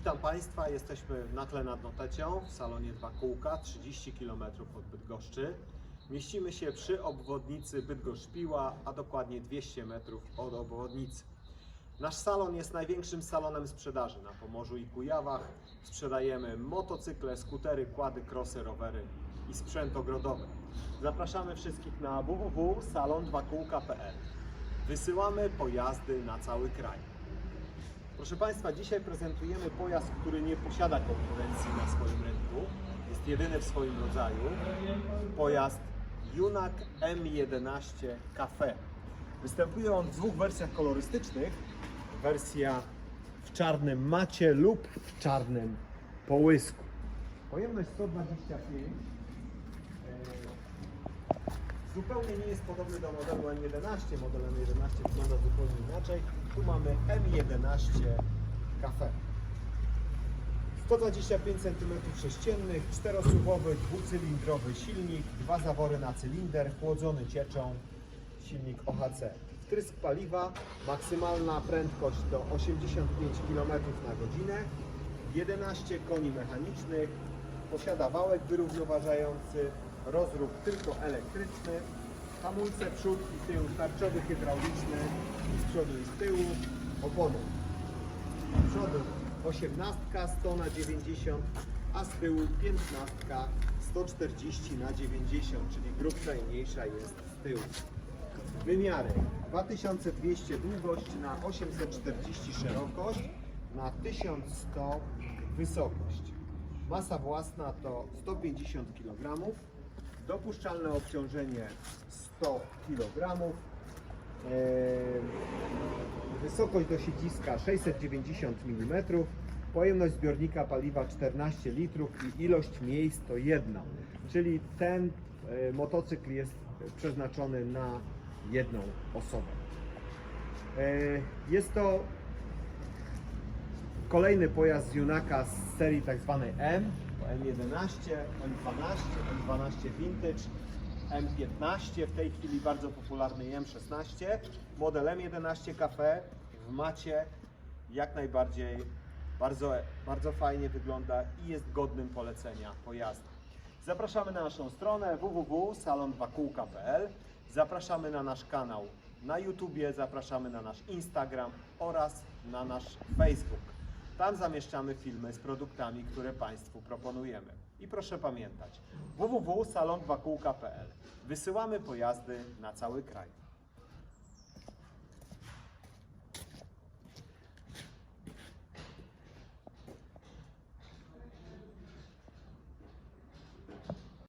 Witam Państwa, jesteśmy na tle nad Notecią w salonie Dwa Kółka, 30 km od Bydgoszczy. Mieścimy się przy obwodnicy Bydgoszcz-Piła, a dokładnie 200 metrów od obwodnicy. Nasz salon jest największym salonem sprzedaży na Pomorzu i Kujawach. Sprzedajemy motocykle, skutery, kłady, krosy, rowery i sprzęt ogrodowy. Zapraszamy wszystkich na www.salon2kółka.pl. Wysyłamy pojazdy na cały kraj. Proszę Państwa, dzisiaj prezentujemy pojazd, który nie posiada konkurencji na swoim rynku. Jest jedyny w swoim rodzaju. Pojazd Junak M11 Cafe. Występuje on w dwóch wersjach kolorystycznych. Wersja w czarnym macie lub w czarnym połysku. Pojemność 125. Zupełnie nie jest podobny do modelu M11. Model M11 wygląda zupełnie inaczej. Tu mamy M11 Cafe. 125 cm3, czterosuwowy, dwucylindrowy silnik, dwa zawory na cylinder, chłodzony cieczą, silnik OHC. Wtrysk paliwa, maksymalna prędkość do 85 km na godzinę, 11 koni mechanicznych, posiada wałek wyrównoważający, rozruch tylko elektryczny, hamulce przód i tył tarczowy hydrauliczny z przodu i z tyłu, opony z przodu 18 100 na 90, a z tyłu 15 140 na 90, czyli grubsza i mniejsza jest z tyłu. Wymiary 2200 długość na 840 szerokość na 1100 wysokość. Masa własna to 150 kg. Dopuszczalne obciążenie 100 kg. Wysokość do siedziska 690 mm. Pojemność zbiornika paliwa 14 litrów i ilość miejsc to jedna. Czyli ten e, motocykl jest przeznaczony na jedną osobę. E, Jest to kolejny pojazd z Junaka z serii tak zwanej M, M11, M12, M12 Vintage, M15, w tej chwili bardzo popularny M16, model M11 Cafe w macie jak najbardziej bardzo, bardzo fajnie wygląda i jest godnym polecenia pojazdu. Zapraszamy na naszą stronę www.salon2kółka.pl Zapraszamy na nasz kanał na YouTubie, zapraszamy na nasz Instagram oraz na nasz Facebook. Tam zamieszczamy filmy z produktami, które Państwu proponujemy. I proszę pamiętać www.salon2kółka.pl Wysyłamy pojazdy na cały kraj.